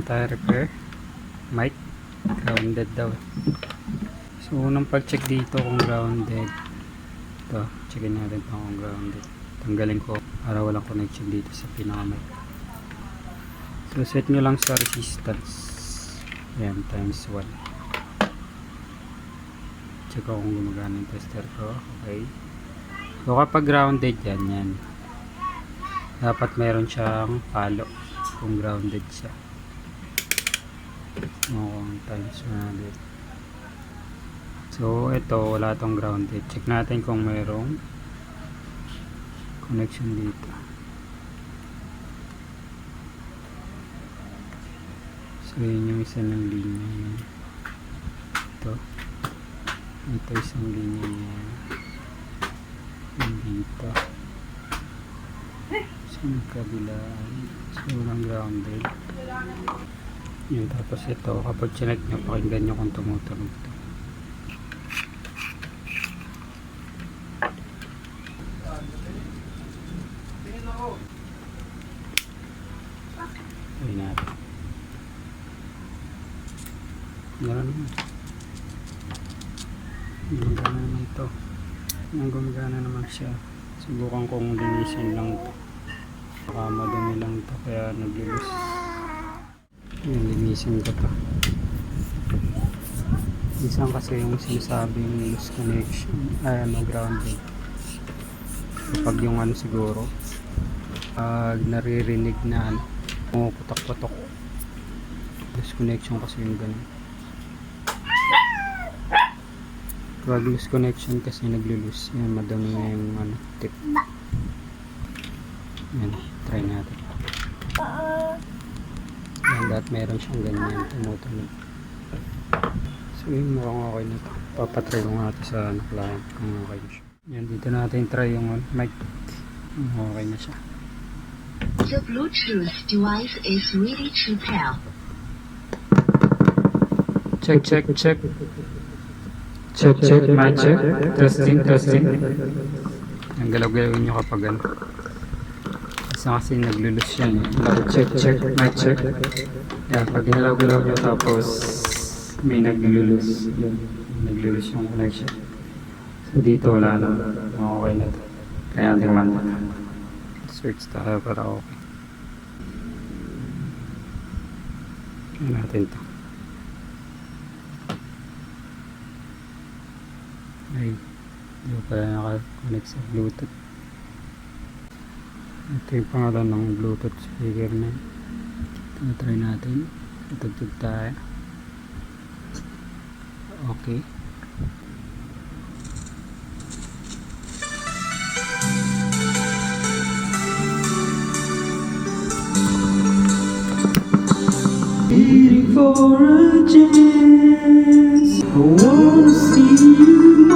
Muna tayo repair. Mic. Grounded daw. So, unang pag-check dito kung grounded. Ito, checkin natin pa kung grounded. Tanggalin ko para walang connection dito sa pinaka-mic. So, set nyo lang sa resistance. Ayan, times 1. Check ko kung gumagana yung tester ko. Okay. So, kapag grounded yan, yan. Dapat meron siyang palo kung grounded siya. Oo, times 100. So, ito, wala tong grounded. Check natin kung mayroong connection dito. So, yun yung isa ng linya niya. Ito. Ito isang linya niya. Yung dito. So, yung kabilaan. So, walang grounded. Yun, tapos ito, kapag chinek nyo, pakinggan nyo kung tumutunog to. Try natin. Meron naman. Gumagana naman to. Yung gumagana naman siya. Subukan kong linisin lang to. Baka madumi lang to kaya naglilus. Yung linisin ko to. Minsan kasi yung sinasabing loose connection, ay ano, grounded. Kapag yung ano siguro, pag naririnig na ano, pumuputok-putok. Loose connection kasi yung ganun. Pag loose connection kasi naglulus, yan madami na yung ano, tip. Yan, try natin. Yan, dahil meron siyang ganyan, tumutunog. So yun, mukhang okay na ito. Papatry ko nga ito sa ano, client kung okay na siya. Yan, dito natin try yung ano, mic. Kung Okay na siya. The Bluetooth device is ready to pair. Check, check, check. Check, check, mic check. Testing, testing. Ang galaw-galawin nyo kapag ano. Isa kasi naglulus yan. eh. Check, check, mic check. Yan, pag ginalaw-galaw nyo tapos may naglulus. Yun, naglulus yung connection. So dito wala na. Okay na to. Kaya tingnan mo. Search tayo para okay. Tingnan natin to. Ay, hindi ko pala naka-connect sa Bluetooth. Ito yung pangalan ng Bluetooth speaker na. Ito, try natin. Tutugtog tayo. Okay. For a chance. I wanna see you